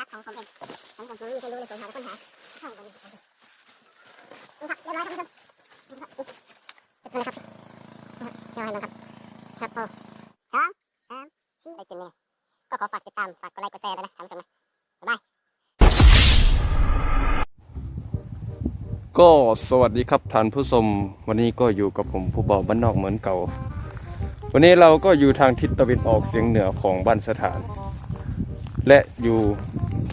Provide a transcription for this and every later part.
รักของผมเองผมผมรู้จะรู้เลยผมหาค้นหาช่องผมนี่ครับเรียบร้อยครับทุกคนเรียบร้อยครับเรียบร้อยแล้วครับครับโอ้สองสามสี่ไปกินเลยก็ขอฝากติดตาม ฝากกดไลค์กดแชร์ด้วยนะท่านผู้ชมนะบ๊ายบายก็สวัสดีครับท่านผู้ชมวันนี้ก็อยู่กับผมผู้บอกบ้านนอกเหมือนเก่า วันนี้เราก็อยู่ทางทิศตะวันออกเฉียงเหนือของบ้านสถาน และอยู่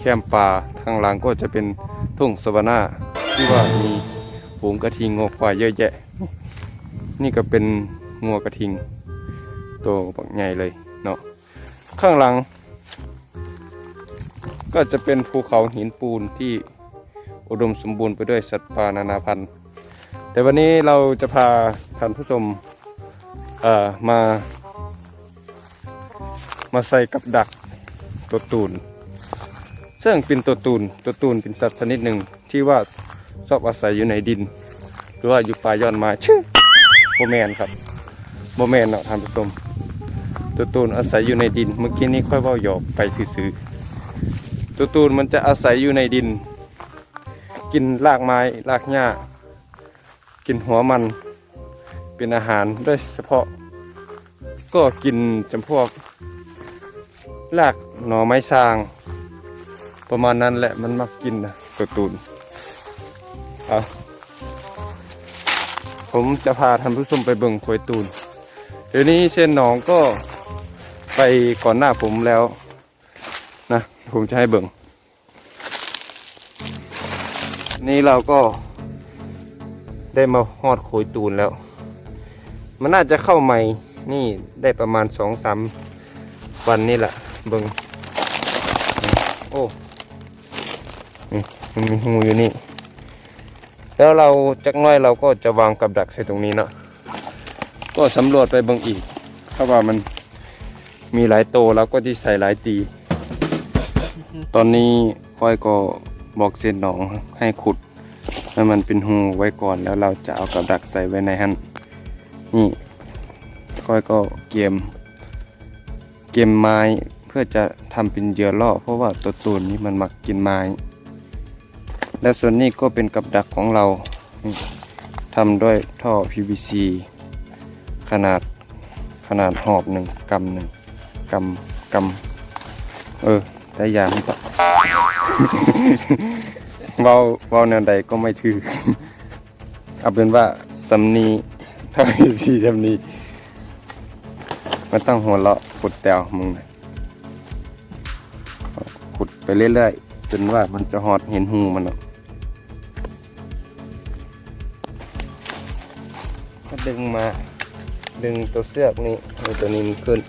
คมป่าทางหลังก็จะเป็นทุ่งสวนาที่ว่ามีฝูงกระทิงงอกควายเยอะแยะ นี่ก็เป็นงัวกระทิงตัวบักใหญ่เลยเนาะข้างหลัง ก็จะเป็นภูเขาหินปูนที่อุดมสมบูรณ์ไปด้วยสัตว์ป่านานาพันธุ์แต่วันนี้เราจะพาท่านผู้ชมเอ่อมา มาใส่กับดักตัวตูน ซึ่งเป็นตัวตูนตัวตูนเป็นสัตว์ชนิดหนึ่งที่ว่าชอบอาศัยอยู่ในดิน หรือว่าอยู่ป่าย่อนไม้ชื่อโบแมนครับโบแมนเนาะท่านผู้ชมตัวตูนอาศัยอยู่ในดิน เมื่อกี้นี้ค่อยเว่าหยอกไปซื้อๆตัวตูนมันจะอาศัยอยู่ในดิน กินรากไม้รากหญ้า กินหัวมัน เป็นอาหารโดยเฉพาะ ก็กินจำพวกรากหน่อไม้ซาง ประมาณนั้นแหละมันมักกินนะตัวตูนเอาผมจะพาท่านผู้ชมไปเบิ่งควยตูนเดี๋ยวนี้เส้นหนองก็ไปก่อนหน้าผมแล้วนะผมจะให้เบิ่งนี่เราก็ได้มาฮอดโขยตูนแล้ว มันน่าจะเข้าใหม่นี่ได้ประมาณสองสามวันนี่แหละเบิงโอ้ มันมีงูอยู่นี่ แล้วเราจักน้อยเราก็จะวางกับดักใส่ตรงนี้เนาะก็สำรวจไปบิงอีกถ้าว่ามันมีหลายโตเราก็ที่ใส่หลายตี ตอนนี้ค่อยก็บอกเส้นหนองให้ขุดให้มันเป็นหูไว้ก่อนแล้วเราจะเอากับดักใส่ไว้ในหันนี่ค่อยก็เกม เกมไม้เพื่อจะทำเป็นเหยื่อล่อเพราะว่าตัวตูนนี้มันมักกินไม้ และส่วนนี้ก็เป็นกับดักของเราทำด้วยท่อ PVC ขนาดขนาดหอบหนึ่งกำหนึ่งกำกำเออแต่ยางก็เว้าเว้าแนวใดก็ไม่ถือเอาเป็นว่าสำนีถ้าไม่สีสำนีมันต้องหัวเราะขุดแตวมึงนะขุดไปเรื่อยๆจนว่ามันจะหอดเห็นหูมันอะ ดึงมา ดึงตัวเสือกนี่ให้ตัวนี้มันขึ้น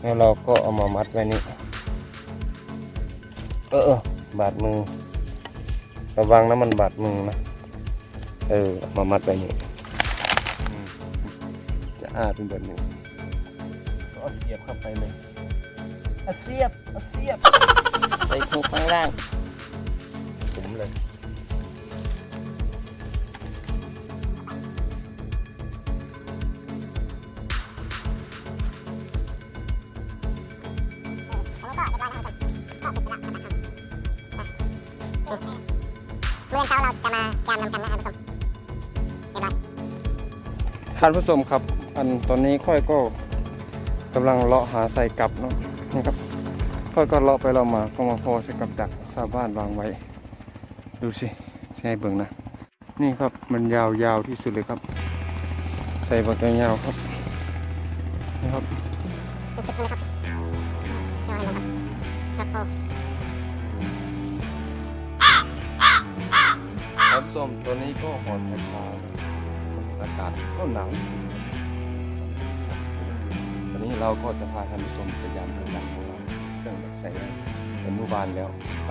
แล้วเราก็เอามามัดไว้นี่เออเออบาดมือ ระวังนะมันบาดมือนะ เออเอามามัดไว้นี่อืมจะอาเป็นแบบนี้ก็เอาเสียบเข้าไปเลยเอาเสียบเอาเสียบ ใส่คูข้างล่างผมเลย เมื่อเช้าเราจะมาการนำกันนะท่านผู้ชมเรียบร้อยท่านผู้ชมครับ อันตอนนี้ค่อยก็กำลังเลาะหาใส่กลับเนาะนี่ครับค่อยก็เลาะไปเลาะมาก็มาพอใส่กับดักชาวบ้านวางไว้ ดูสิใช่เบิ่งนะ นี่ครับมันยาวยาวที่สุดเลยครับ ใส่บักยาวๆครับนี่ครับเป็นสิบเลยครับเรียบร้อยแล้วครับครับ้มตัวนี้ก็หอนแผดฟ้าอากาศก็หนาววันนี้เราก็จะพาท่านผู้ชมไปยามกับดักของเราซึ่งได้ใส่เป็นเมื่อวานแล้วไป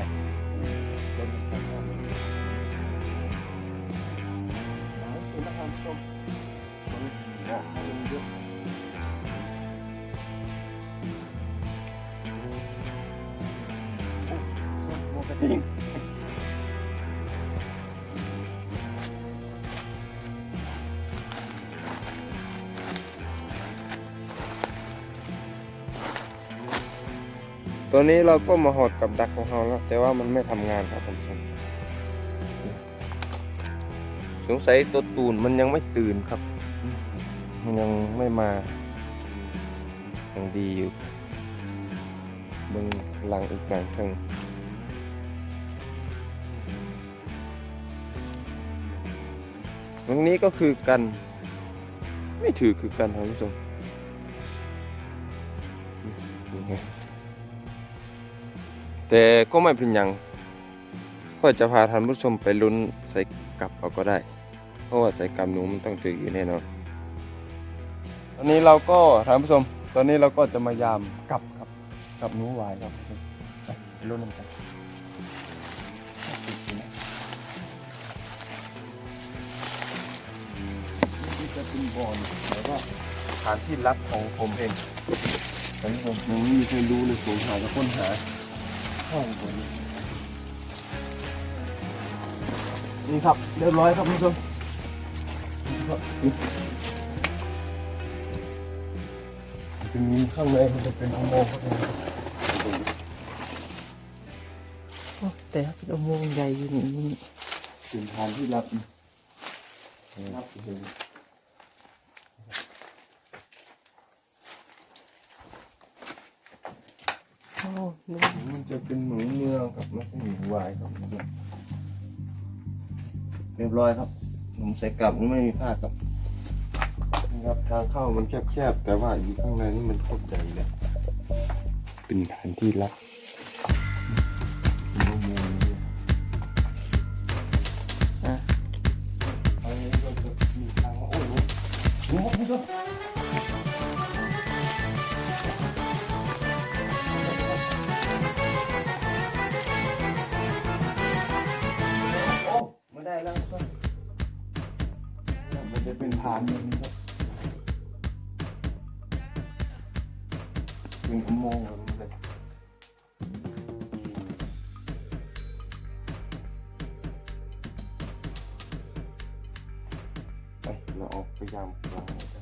รถมันไปแล้วเอาคุณท่านผู้ชมมันเหมาะมันเยอะ ตัวนี้เราก็มาหอดกับดักของเราแล้วแต่ว่ามันไม่ทำงานครับผมชมสงสัยตัวตูนมันยังไม่ตื่นครับ มันยังไม่มายังดีอยู่เบิ่งหลังอีกหลังเพิ่งตรงนี้ก็คือกัน ไม่ถือคือกันท่านผู้ชมนี่ไง แต่ก็ไม่เป็นหยังค่อยจะพาท่านผู้ชมไปลุ้นใส่กลับเอาก็ได้ เพราะว่าใส่กลับหนูมันต้องถืออยู่แน่นอนตอนนี้เราก็ท่านผู้ชม ตอนนี้เราก็จะมายามกลับครับกลับหนูหวายครับไปไปลุ้นกันนี่จะเป็นบ่อนแล้วก็สถานที่ลับของผมเองผมผมยังไม่มีใครรู้เลยผมหาจะค้นหา ห้องตัวนี้นี่ครับเรียบร้อยครับคุณผู้ชมจะมีข้างในมันจะเป็นอุโมงค์ครับโอ้แต่เป็นอุโมงค์ใหญ่อยู่นี่เป็นทางที่ลับลับเลยโอ้หนู มันจะเป็นหมูเมืองกับไม่ใช่หนูวายครับเรียบร้อยครับ ผมใส่กลับไม่มีผ้าครับนะครับทางเข้ามันแคบๆแต่ว่าอยู่ข้างในนี่มันโคตรใหญ่เลยเป็นสถานที่ลับานจะเป็นฐานแบบนี้ครับเป็นอุโมงค์เลยไปเราออกพยายามวาง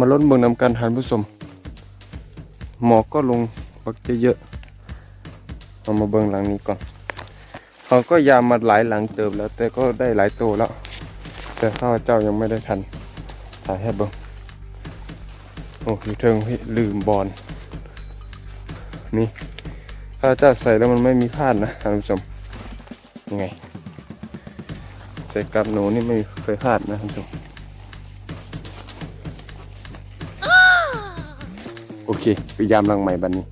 มาล้นเบืองนำกันทานผู้ชมหมอกก็ลงปักเยอะๆเอามาเบืองหลังนี้ก่อนเขาก็ยามมาหลายหลังเติบแล้ว แต่ก็ได้หลายโตแล้ว แต่ข้าเจ้ายังไม่ได้ทันถ่ายให้เบิ่งโอ้ยเทิงพี่ลืมบอลนี่ข้าเจ้าใส่แล้วมันไม่มีพลาดนะท่านผู้ชมยังไงใส่กับหนูนี่ไม่เคยพลาดนะท่านผู้ชม อเคพยายามลังใหม่บันนี้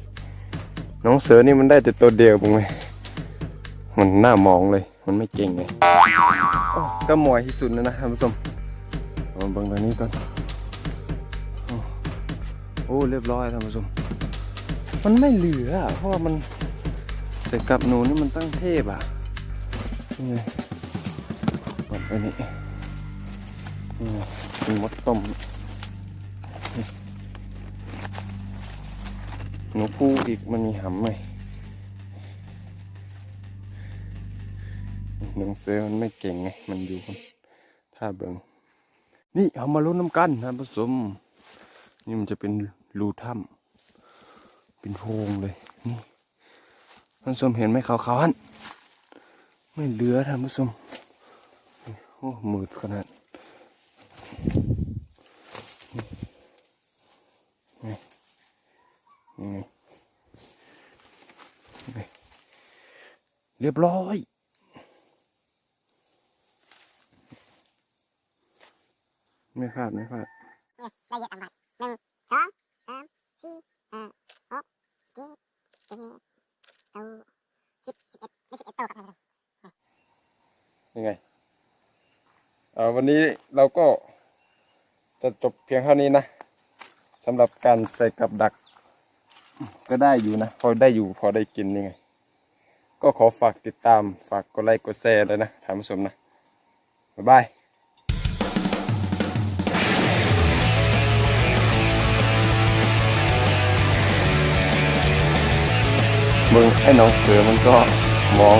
น้องเสือนี่มันได้แต่ตัวเดียวบุ้งไหมมันหน้ามองเลย มันไม่เก่งเลยก็หมอยที่สุดแล้วนะท่านผู้ชมอามาบิ่งตรงนี้ก่อนโอ้โอ้เรียบร้อยท่านผู้ชมมันไม่เหลือเพราะว่ามันใส่กับหนูนี่มันตั้งเทพอะนี่ไงหมดไปนี่นี่มดต้ม หนูปูอีกมันมีหำไหมหนังเสือมันไม่เก่งไง มันอยู่ท่าเบิงนี่เอามาลุ้นน้ำกันท่านผู้ชมนี่มันจะเป็นรูถ้ำเป็นโพรงเลย นี่ท่านผู้ชมเห็นไหมขาวๆอันไม่เหลือท่านผู้ชมโอ้มืดขนาดนี่ไงนี่ เรียบร้อยไม่พลาดไม่พลาดละเอียอ่อนหนึ่งสองสามสี่ห้าหกเจ็ดแปดเก้าสิบสิบเอ็ดไม่สิบเอ็ดโตครับยังไงอ่าวันนี้เราก็จะจบเพียงเท่านี้นะสำหรับการใส่กับดัก ก็ได้อยู่นะ พอได้อยู่พอได้กินนี่ไง ก็ขอฝากติดตามฝากกดไลค์กดแชร์เลยนะท่านผู้ชมนะ บ๊ายบายมึงไอ้น้องเสือมันก็มอง